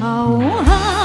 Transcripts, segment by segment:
好啊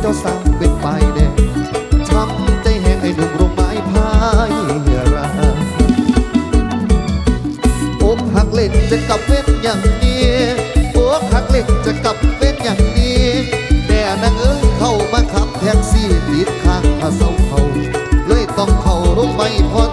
เจ้าสั่งเป็นไปแดงทำใจแห้งไอ้หนุ่มไม้พายราอกหักเล่นจะกลับเว้นอย่างนี้อกหักเล่นจะกลับเว้นอย่างนี้แด่นางเอ้ยเข้ามาขับแท็กซี่ติดข้างพาเสาเขาเลยต้องเข้าร่มไม้พอ